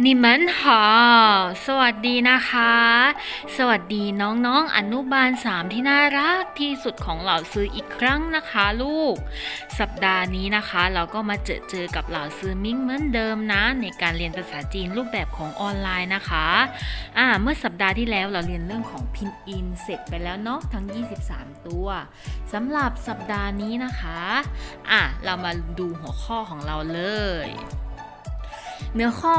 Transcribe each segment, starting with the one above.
นิมันหอสวัสดีนะคะ สวัสดีน้องๆออนุบาลสามที่น่ารักที่สุดของเหล่าซื้ออีกครั้งนะคะลูก สัปดาห์นี้นะคะ เราก็มาเจอเจอกับเหล่าซื้อมิ้งเหมือนเดิมนะ ในการเรียนภาษาจีนรูปแบบของออนไลน์นะคะอ่าเมื่อสัปดาห์ที่แล้วเราเรียนเรื่องของพินอินเสร็จไปแล้วเนาะทั้ง 23 ตัวสำหรับสัปดาห์นี้นะคะอะเรามาดูหัวข้อของเราเลย เนื้อข้อ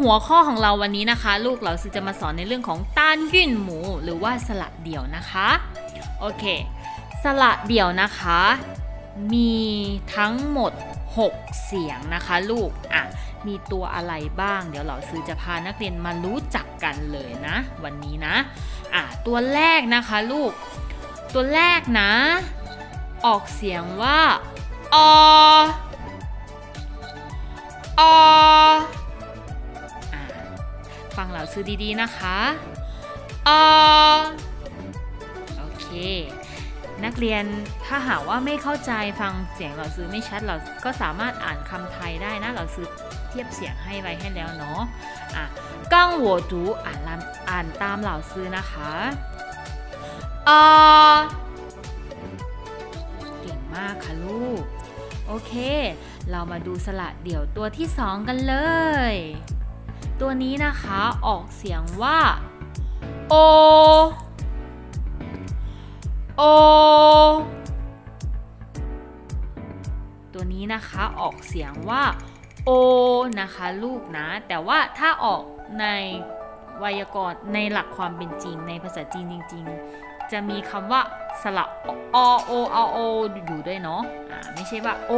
หัวข้อของเราวันนี้นะคะ ลูกเราซือจะมาสอนในเรื่องของต้านยื่นหมู หรือว่าสละเดี่ยวนะคะโอเค สละเดี่ยวนะคะ มีทั้งหมด 6 เสียงนะคะลูกอะมีตัวอะไรบ้าง เดี๋ยวเราซื้อจะพานักเรียนมารู้จักกันเลยนะ วันนี้นะอะตัวแรกนะคะลูก ตัวแรกนะ ออกเสียงว่าอออะ ฟังเหล่าซื้อดีๆนะคะอโอเค นักเรียนถ้าหากว่าไม่เข้าใจฟังเสียงเหล่าซื้อไม่ชัดเราก็สามารถอ่านคำไทยได้นะเราซื้อเทียบเสียงให้ไว้ให้แล้วเนาะอะก้งหัวจูอ่านอ่านตามเหล่าซื้อนะคะอเก่งมากค่ะลูก โอเค เรามาดูสระเดี่ยวตัวที่สองกันเลย ตัวนี้นะคะออกเสียงว่าโอโอตัวนี้นะคะออกเสียงว่าโอนะคะลูกนะ แต่ว่าถ้าออกในไวยากรณ์ในหลักความเป็นจริงในภาษาจีนจริง จะมีคำว่าสระอโออโออยู่ด้วยเนาะอ่าไม่ใช่ว่าโอ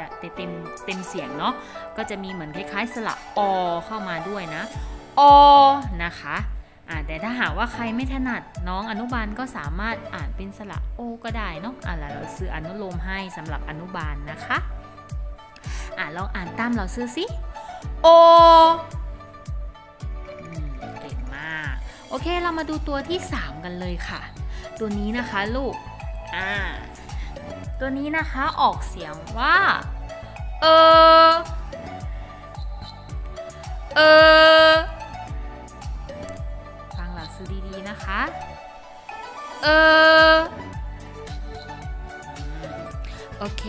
จะเต็มเต็มเสียงเนาะก็จะมีเหมือนคล้ายๆ สระอเข้ามาด้วยนะอนะคะอ่าแต่ถ้าหากว่าใครไม่ถนัดน้องอนุบาลก็สามารถอ่านเป็นสระโอก็ได้เนาะอ่าเราซื้ออนุโลมให้สำหรับอนุบาลนะคะอ่าลองอ่านตามเราซื้อสิโอ โอเคเรามาดูตัวที่ 3 กันเลยค่ะ ตัวนี้นะคะลูกอ่าตัวนี้นะคะออกเสียงว่าเออเออฟังหลักซื้อดีๆนะคะเออโอเค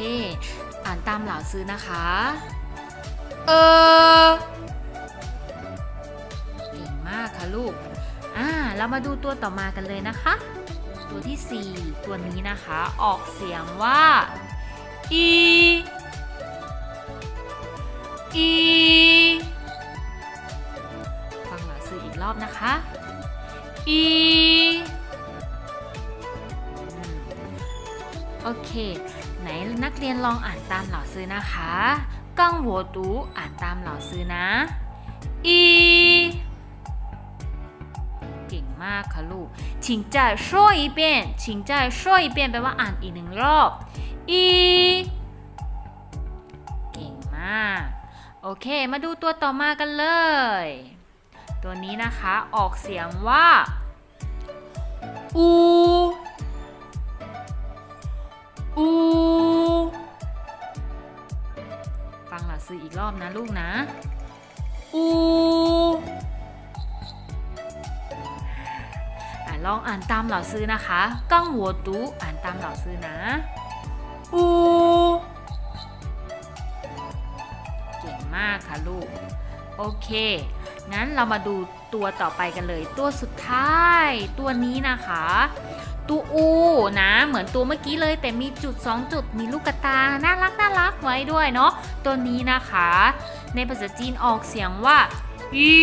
อ่านตามเหล่าซื้อนะคะ เออ เรามาดูตัวต่อมากันเลยนะคะ ตัวที่ 4 ตัวนี้นะคะ ออกเสียงว่าอีอีฟังหลักซื้ออีกรอบนะคะอีโอเค ไหนนักเรียนลองอ่านตามเหล่าซื้อนะคะกังหัวตูอ่านตามเหล่าซื้อนะอีากค่ะลูกชิงจ่ายช่วยอีเปียนชิงจ่ายช่วยอีเปียนแปลว่าอ่านอีกหนึ่งรอบอีเก่งมาก โอเค มาดูตัวต่อมากันเลย ตัวนี้นะคะออกเสียงว่าอูอูฟังหลักซื้ออีกรอบนะลูกนะอู ลองอ่านตามเหล่าซื้อนะคะกังหัวตูอ่านตามเหล่าซื้อนะอูเก่งมากค่ะลูก โอเค งั้นเรามาดูตัวต่อไปกันเลย ตัวสุดท้ายตัวนี้นะคะ ตัวอูนะ เหมือนตัวเมื่อกี้เลย แต่มีจุด 2 จุดมีลูกตา น่ารักน่ารักไว้ด้วยเนาะ ตัวนี้นะคะ ในภาษาจีนออกเสียงว่าอี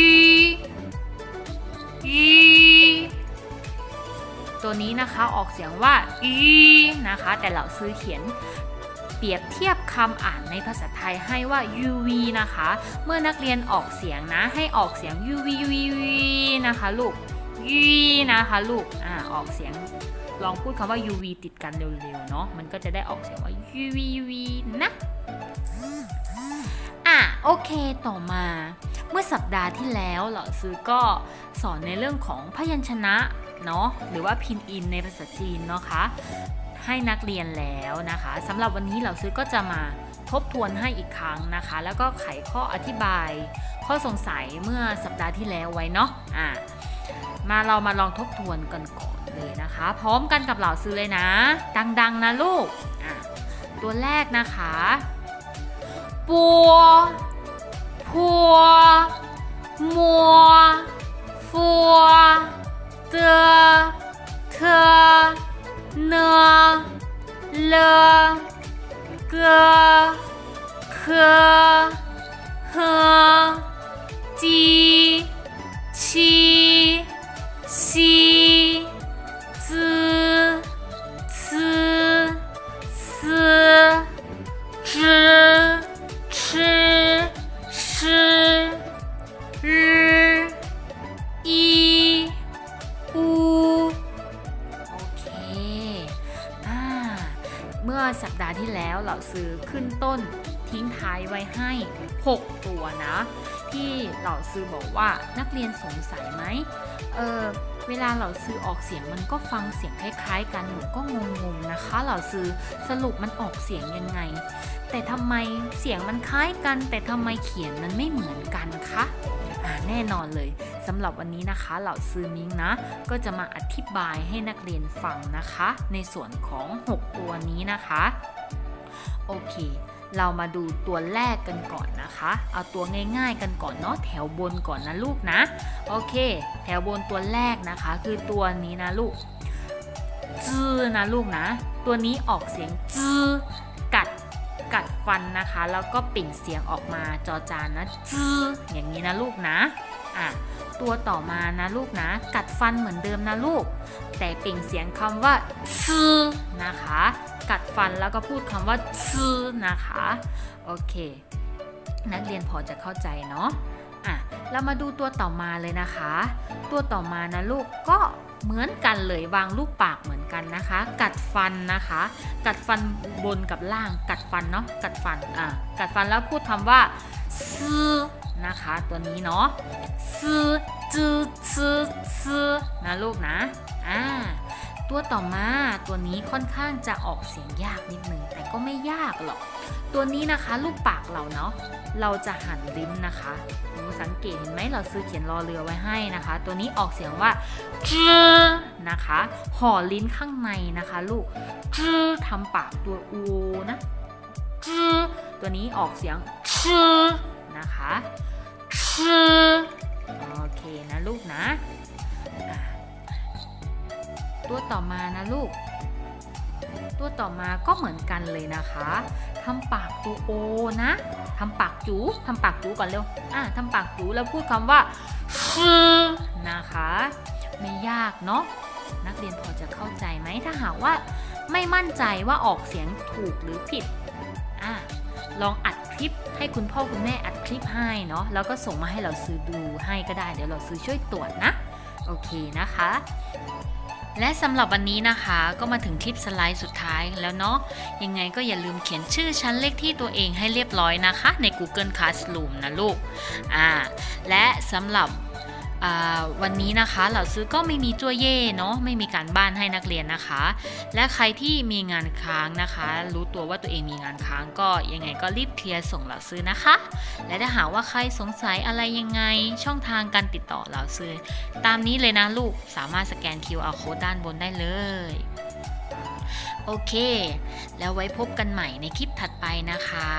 อี ตัวนี้นะคะออกเสียงว่าอีนะคะ แต่เราซื้อเขียนเปรียบเทียบคำอ่านในภาษาไทยให้ว่า uv นะคะ เมื่อนักเรียนออกเสียงนะ ให้ออกเสียง uv uv uv นะคะลูก uv นะคะลูกอ่าออกเสียงลองพูดคำว่า uv ติดกันเร็วๆเนาะมันก็จะได้ออกเสียงว่า uv uv นะอะโอเคต่อมาเมื่อสัปดาห์ที่แล้วเหล่าซื้อก็สอนในเรื่องของพยัญชนะ เนาะหรือว่าพินอินในภาษาจีนเนาะคะ ให้นักเรียนแล้วนะคะสำหรับวันนี้เหล่าซื้อก็จะมาทบทวนให้อีกครั้งนะคะ แล้วก็ไขข้ออธิบาย ข้อสงสัยเมื่อสัปดาห์ที่แล้วไว้เนาะอ่ามาเรามาลองทบทวนกันก่อนเลยนะคะ พร้อมกันกับเหล่าซื้อเลยนะ ดัง ๆ นะลูกอะตัวแรกนะคะปัวพัวมัวฟัว เตอเธอเนอเลเกอเค ห์ที่แล้วเราซื้อขึ้นต้นทิ้งท้ายไว้ให้ 6 ตัวนะ ที่เราซื้อบอกว่านักเรียนสงสัยไหมเออเวลาเราซื้อออกเสียงมันก็ฟังเสียงคล้ายๆกันหนูก็งงๆนะคะเราซื้อสรุปมันออกเสียงยังไง แต่ทำไมเสียงมันคล้ายกัน แต่ทำไมเขียนมันไม่เหมือนกันคะอ่าแน่นอนเลยสำหรับวันนี้นะคะ เหล่าซื้อมิงนะ ก็จะมาอธิบายให้นักเรียนฟังนะคะ ในส่วนของ 6 ตัวนี้นะคะ โอเค เรามาดูตัวแรกกันก่อนนะคะ เอาตัวง่ายๆกันก่อนเนาะแถวบนก่อนนะลูกนะ โอเค แถวบนตัวแรกนะคะ คือตัวนี้นะลูกจื้อนะลูกนะ ตัวนี้ออกเสียงจื้อกัดกัดฟันนะคะ แล้วก็เปล่งเสียงออกมาจอจานนะจื้ออย่างนี้นะลูกนะอะ ตัวต่อมานะลูกนะ กัดฟันเหมือนเดิมนะลูก แต่เปล่งเสียงคำว่าซื่อนะคะ กัดฟันแล้วก็พูดคำว่าซื่อนะคะ โอเค นักเรียนพอจะเข้าใจเนาะอะเรามาดูตัวต่อมาเลยนะคะ ตัวต่อมานะลูกก็เหมือนกันเลยวางลูกปากเหมือนกันนะคะ กัดฟันนะคะ กัดฟันบนกับล่าง กัดฟันเนาะกัดฟันอะกัดฟันแล้วพูดคำว่าซื่อ นะคะ ตัวนี้เนาะซื่อจื้อซื่อซื่อนะลูกนะ อ่า ตัวต่อมาตัวนี้ค่อนข้างจะออกเสียงยากนิดนึง แต่ก็ไม่ยากหรอก ตัวนี้นะคะลูกปากเราเนาะ เราจะหันลิ้นนะคะหนูสังเกตเห็นไหมเราซื้อเขียนรอเรือไว้ให้นะคะ ตัวนี้ออกเสียงว่าจื้อนะคะ ห่อลิ้นข้างในนะคะ ลูกจื้อทำปากตัวอูนะจื้อตัวนี้ออกเสียงชือนะคะ โอเคนะลูกนะ ตัวต่อมานะลูก ตัวต่อมาก็เหมือนกันเลยนะคะทำปากตัวโอนะทำปากจูทำปากจูก่อนเร็ว อะทำปากจูแล้วพูดคำว่าชือนะคะ ไม่ยากเนาะนักเรียนพอจะเข้าใจไหมถ้าหากว่าไม่มั่นใจว่าออกเสียงถูกหรือผิดอะลองอัด ลิปให้คุณพ่อคุณแม่อัดคลิปให้เนาะแล้วก็ส่งมาให้เราซื้อดูให้ก็ได้เดี๋ยวเราซื้อช่วยตรวจนะ โอเคนะคะ และสำหรับวันนี้นะคะก็มาถึงคลิปสไลด์สุดท้ายแล้วเนาะยังไงก็อย่าลืมเขียนชื่อชั้นเลขที่ตัวเองให้เรียบร้อยนะคะ ใน Google Classroom นะลูกอ่าและสำหรับ วันนี้นะคะเหล่าซื้อก็ไม่มีจั่วเย่เนาะไม่มีการบ้านให้นักเรียนนะคะ และใครที่มีงานค้างนะคะ รู้ตัวว่าตัวเองมีงานค้างก็ยังไงก็รีบเคลียร์ส่งเหล่าซื้อนะคะ และถ้าหากว่าใครสงสัยอะไรยังไงช่องทางการติดต่อเหล่าซื้อ ตามนี้เลยนะลูกสามารถสแกน QR code ด้านบนได้เลยโอเค แล้วไว้พบกันใหม่ในคลิปถัดไปนะคะ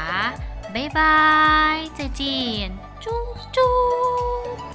บ๊ายบาย เจเจียน จุ๊บจุ๊บ